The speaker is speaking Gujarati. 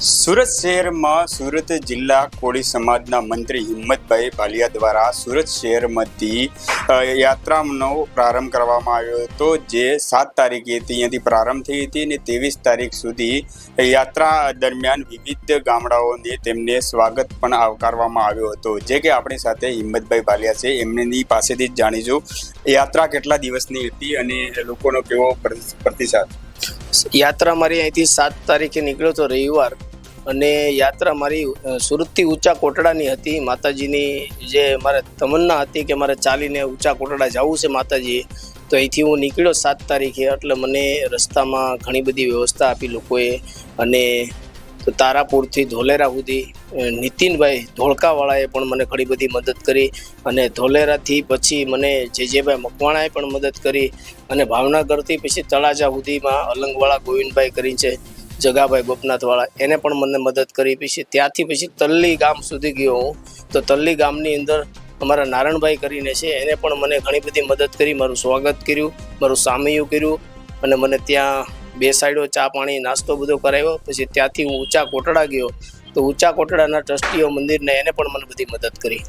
સુરત શહેરમાં સુરત જિલ્લા કોળી સમાજના મંત્રી હિંમતભાઈ ભાલિયા દ્વારા સુરત શહેરમાંથી યાત્રાનો પ્રારંભ કરવામાં આવ્યો હતો, જે સાત તારીખે અહીંયાથી પ્રારંભ થઈ હતી અને ત્રેવીસ તારીખ સુધી યાત્રા દરમિયાન વિવિધ ગામડાઓને તેમને સ્વાગત પણ આવકારવામાં આવ્યો હતો. જે કે આપણી સાથે હિંમતભાઈ ભાલિયા છે. એમની પાસેથી જ જાણીશું યાત્રા કેટલા દિવસની હતી અને લોકોનો કેવો પ્રતિ- પ્રતિસાદ? યાત્રા મારી અહીંથી સાત તારીખે નીકળ્યો હતો રવિવાર. અને યાત્રા મારી સુરતથી ઊંચા કોટડાની હતી. માતાજીની જે મારે તમન્ના હતી કે મારે ચાલીને ઊંચા કોટડા જવું છે માતાજીએ તો અહીંથી હું નીકળ્યો સાત તારીખે. એટલે મને રસ્તામાં ઘણી બધી વ્યવસ્થા આપી લોકોએ. અને તારાપુરથી ધોલેરા સુધી નીતિનભાઈ ધોળકાવાળાએ પણ મને ઘણી બધી મદદ કરી. અને ધોલેરાથી પછી મને જેજેભાઈ મકવાણાએ પણ મદદ કરી. અને ભાવનગરથી પછી તળાજા સુધીમાં અલંગવાળા ગોવિંદભાઈ કરી છે. જગાભાઈ ગોપનાથવાળા એને પણ મને મદદ કરી પછી ત્યાંથી પછી તલ્લી ગામ સુધી ગયો હું. તો તલ્લી ગામની અંદર અમારા નારણભાઈ કરીને છે, એને પણ મને ઘણી બધી મદદ કરી, મારું સ્વાગત કર્યું, મારું સામયું કર્યું અને મને ત્યાં બેસાડ્યો, ચા પાણી, નાસ્તો બધો કરાવ્યો. પછી ત્યાંથી હું ઊંચા કોટડા ગયો. તો ઊંચા કોટડાના ટ્રસ્ટીઓ મંદિરને એને પણ મને બધી મદદ કરી.